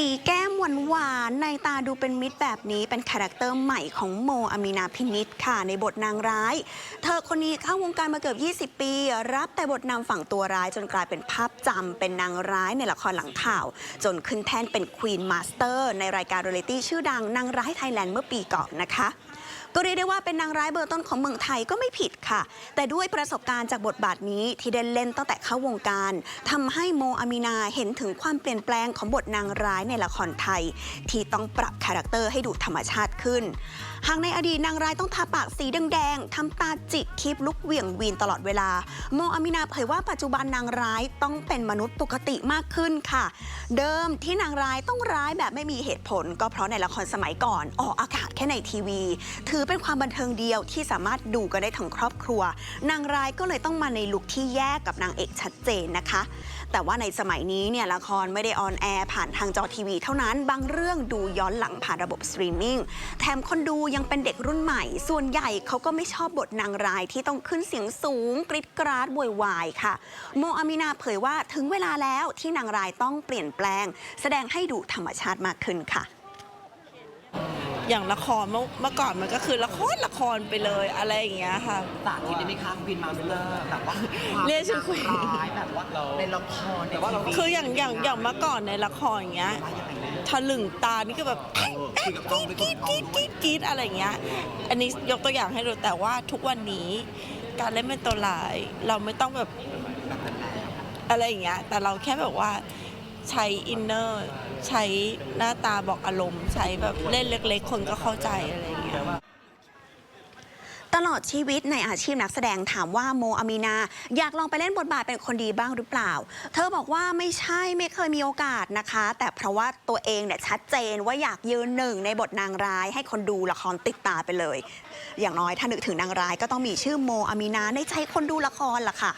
สีแก้มหวานหวานๆในตาดูเป็นมิตรแบบนี้เป็นคาแรคเตอร์ใหม่ของโมอามีนาพินิษค่ะ ในบทนางร้าย เธอคนนี้เข้าวงการมาเกือบ 20 ปี รับแต่บทนำฝั่งตัวร้ายจนกลายเป็นภาพจำเป็นนางร้ายในละครหลังข่าว จนขึ้นแท่นเป็นควีนมาสเตอร์ในรายการเรียลิตี้ชื่อดังนางร้ายไทยแลนด์เมื่อปีก่อนนะคะ ก็เรียกได้ว่าเป็นนางร้ายเบอร์ต้นของเมืองไทยก็ไม่ผิดค่ะ แต่ด้วยประสบการณ์จากบทบาทนี้ที่ได้เล่นตั้งแต่เข้าวงการทำให้โมอามีนาเห็นถึงความเปลี่ยนแปลงของบทนางร้ายในละครไทย ที่ต้องปรับคาแรคเตอร์ให้ดูธรรมชาติขึ้น หากในอดีตนางร้ายต้องทาปากสีแดงๆทำตาจิกคลิปลุกเหวี่ยงวีนตลอดเวลา โมอามีนาเผยว่าปัจจุบันนางร้ายต้องเป็นมนุษย์ปกติมากขึ้นค่ะ เดิมที่นางร้ายต้องร้ายแบบไม่มีเหตุผล ก็เพราะในละครสมัยก่อนออกอากาศ ในทีวี ถือเป็นความบันเทิงเดียวที่สามารถดูกันได้ทั้งครอบครัว นางร้ายก็เลยต้องมาในลุคที่แยกกับนางเอกชัดเจนนะคะ แต่ว่าในสมัยนี้เนี่ยละครไม่ได้ออนแอร์ผ่านทางจอทีวีเท่านั้นบางเรื่องดูย้อนหลังผ่านระบบสตรีมมิ่งแถมคนดูยังเป็นเด็กรุ่นใหม่ ส่วนใหญ่เขาก็ไม่ชอบบทนางร้ายที่ต้องขึ้นเสียงสูงกริดกราดโวยวายค่ะ โมอามินาเผยว่าถึงเวลาแล้วที่นางร้ายต้องเปลี่ยนแปลง แสดงให้ดูธรรมชาติมากขึ้นค่ะ อย่างละครเมื่อเมื่อก่อนมันก็คือละครละครไปเลยอะไรอย่างเงี้ยค่ะ สาธิตได้ไหมคะวินมาสเตอร์แบบว่าความเรียกชื่อคุยร้ายแบบว่าในละครแต่ว่าเราคืออย่างอย่างอย่างเมื่อก่อนในละครอย่างเงี้ยทะลึงตานี่ก็แบบเอ๊ะเอ๊ะกรีดกรีดกรีดกรีดกรีดอะไรอย่างเงี้ย อันนี้ยกตัวอย่างให้ดูแต่ว่าทุกวันนี้การเล่นเป็นตัวร้ายเราไม่ต้องแบบ อะไรอย่างเงี้ย แต่เราแค่แบบว่า ใช้อินเนอร์ใช้หน้าตาบอกอารมณ์ ใช้แบบเล่นเล็กๆ คนก็เข้าใจอะไรอย่างเงี้ยตลอดชีวิตในอาชีพนักแสดงถามว่าโมอามีนา อยากลองไปเล่นบทบาทเป็นคนดีบ้างหรือเปล่า เธอบอกว่าไม่ใช่ไม่เคยมีโอกาสนะคะ แต่เพราะว่าตัวเองเนี่ยชัดเจนว่าอยากยืนหนึ่งในบทนางร้าย ให้คนดูละครติดตาไปเลย อย่างน้อยถ้านึกถึงนางร้ายก็ต้องมีชื่อโมอามีนาในใจคนดูละครล่ะค่ะ